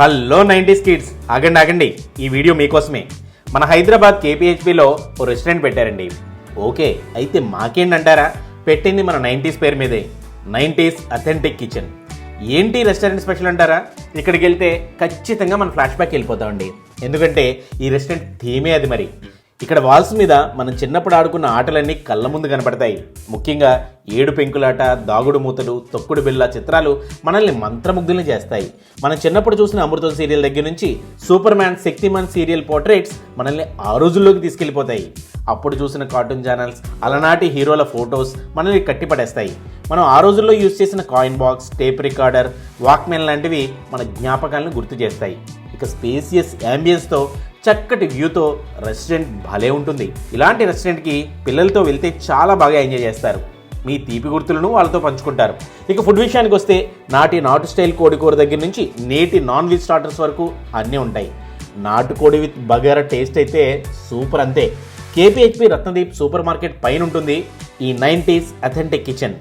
Hello nineties kids. ఆగండి ఆగండి. ఈ వీడియో మీకోసమే. మన హైదరాబాద్ కేపీహెచ్బిలో ఓ రెస్టారెంట్ పెట్టారండి. ఓకే అయితే మాకేంటంటారా పెట్టింది మన నైంటీస్ పేరు మీదే. Nineties authentic kitchen. ఏంటి రెస్టారెంట్ స్పెషల్ అంటారా? ఇక్కడికి వెళ్తే ఖచ్చితంగా మన ఫ్లాష్ బ్యాక్ వెళ్ళిపోతామండి. ఎందుకంటే ఈ రెస్టారెంట్ థీమే అది మరి. ఇక్కడ వాల్స్ మీద మనం చిన్నప్పుడు ఆడుకున్న ఆటలన్నీ కళ్ళ ముందు కనపడతాయి. ముఖ్యంగా ఏడు పెంకులాట దాగుడు మూతలు తొక్కుడు బిళ్ళ చిత్రాలు మనల్ని మంత్రముగ్ధుల్ని చేస్తాయి. మనం చిన్నప్పుడు చూసిన అమృతం సీరియల్ దగ్గర నుంచి super man Shaktimaan serial portraits మనల్ని ఆ రోజుల్లోకి తీసుకెళ్ళిపోతాయి. అప్పుడు చూసిన కార్టూన్ ఛానల్స్ అలనాటి హీరోల ఫొటోస్ మనల్ని కట్టిపడేస్తాయి. మనం ఆ రోజుల్లో యూజ్ చేసిన coin box tape recorder walkman లాంటివి మన జ్ఞాపకాలను గుర్తు చేస్తాయి. ఇక స్పేసియస్ యాంబియన్స్తో చక్కటి వ్యూతో రెస్టారెంట్ భలే ఉంటుంది. ఇలాంటి రెస్టారెంట్కి పిల్లలతో వెళ్తే చాలా బాగా ఎంజాయ్ చేస్తారు. మీ తీపి గుర్తులను వాళ్ళతో పంచుకుంటారు. ఇక ఫుడ్ విషయానికి వస్తే నాటి నాటు స్టైల్ కోడికూర దగ్గర నుంచి నేటి నాన్ వెజ్ స్టార్టర్స్ వరకు అన్నీ ఉంటాయి. నాటుకోడి విత్ బగారా టేస్ట్ అయితే సూపర్ అంతే. కేపీహెచ్పి రత్నదీప్ సూపర్ మార్కెట్ పైన ఉంటుంది. ఈ నైంటీస్ అథెంటిక్ కిచెన్.